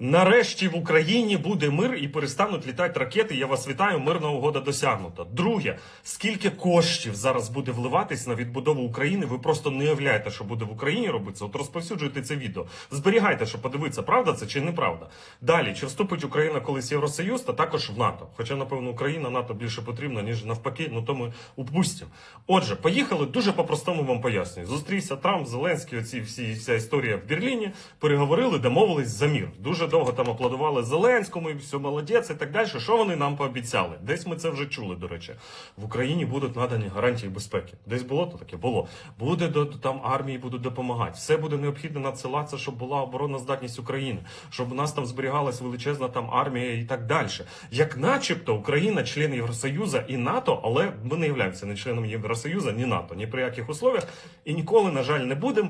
Нарешті в Україні буде мир і перестануть літати ракети. Я вас вітаю. Мирна угода досягнута. Друге, скільки коштів зараз буде вливатись на відбудову України? Ви просто не уявляєте, що буде в Україні робитися. От розповсюджуйте це відео. Зберігайте, щоб подивитися, правда це чи неправда. Далі, чи вступить Україна колись в Євросоюз, та також в НАТО. Хоча, напевно, Україна НАТО більше потрібна, ніж навпаки, ну то ми упустимо. Отже, поїхали дуже по-простому вам пояснюю. Зустрівся Трамп, Зеленський, оці всі вся історія в Берліні. Переговорили, домовились за мір. Дуже довго там аплодували Зеленському, і все молодець і так далі. Що вони нам пообіцяли? Десь ми це вже чули. До речі, в Україні будуть надані гарантії безпеки. Десь було то таке було. Буде до там армії будуть допомагати. Все буде необхідно надсилатися, щоб була оборонна здатність України, щоб у нас там зберігалась величезна там армія і так далі. Як, начебто, Україна член Євросоюзу і НАТО, але ми не являємося ні членом Євросоюзу, ні НАТО, ні при яких условіях, і ніколи, на жаль, не будемо.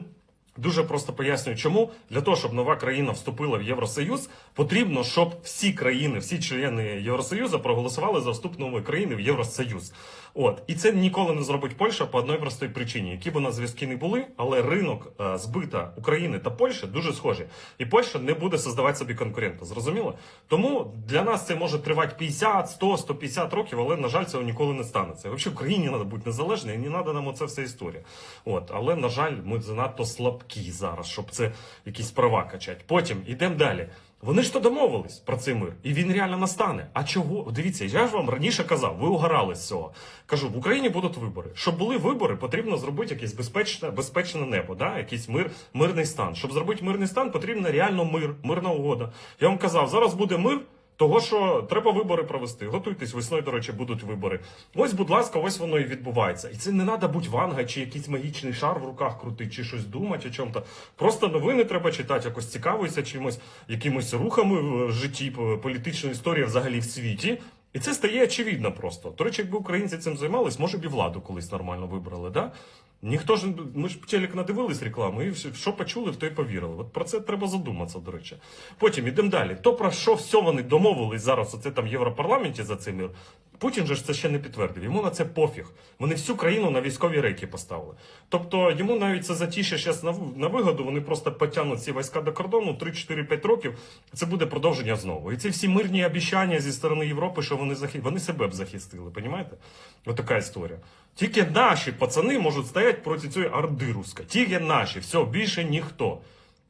Дуже просто пояснюю, чому для того, щоб нова країна вступила в Євросоюз, потрібно, щоб всі країни, всі члени Євросоюзу проголосували за вступ нової країни в Євросоюз. От і це ніколи не зробить Польща по одній простій причині, які б у нас зв'язки не були, але ринок е, збита України та Польщі дуже схожі, і Польща не буде создавати собі конкурента. Зрозуміло? Тому для нас це може тривати 50, 100, 150 років, але на жаль, цього ніколи не станеться. Взагалі Україні треба бути незалежною, і не треба нам оце вся історія. От, але на жаль, ми занадто слабкі зараз, щоб це якісь права качати. Потім ідемо далі. Вони ж то домовились про цей мир, і він реально настане. А чого? Дивіться, я ж вам раніше казав, ви угорали з цього. Кажу, в Україні будуть вибори. Щоб були вибори, потрібно зробити якесь безпечне, безпечне небо, да? якийсь мир, мирний стан. Щоб зробити мирний стан, потрібно реально мир, мирна угода. Я вам казав, зараз буде мир. Того, що треба вибори провести. Готуйтесь, весною, до речі, будуть вибори. Ось, будь ласка, ось воно і відбувається. І це не треба бути ванга, чи якийсь магічний шар в руках крутити, чи щось думати о чому-то. Просто новини треба читати, якось цікавитися чимось, якимось рухами в житті, політичної історії взагалі в світі. І це стає очевидно просто. До речі, якби українці цим займались, може б і владу колись нормально вибрали, да? Ніхто ж ми ж телек надивились рекламу, і що почули, в то й повірили. От про це треба задуматися, до речі. Потім ідемо далі. То про що все вони домовились зараз? Оце там в Європарламенті за цей мир. Путін же ж це ще не підтвердив. Йому на це пофіг. Вони всю країну на військові рейки поставили. Тобто йому навіть це затіше зараз на, на вигоду. Вони просто потягнуть ці війська до кордону 3-4-5 років. Це буде продовження знову. І ці всі мирні обіцяння зі сторони Європи, що вони захи... вони себе б захистили. Понімаєте? Отака історія. Тільки наші пацани можуть стояти проти цієї орди руської. Тільки наші, все, більше ніхто.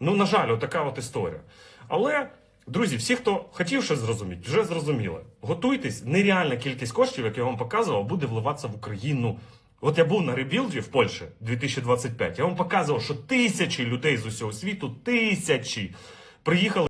Ну, на жаль, отака от історія. Але, друзі, всі, хто хотів щось зрозуміти, вже зрозуміли. Готуйтесь, нереальна кількість коштів, як я вам показував, буде вливатися в Україну. От я був на ребілді в Польщі 2025, я вам показував, що тисячі людей з усього світу, тисячі, приїхали.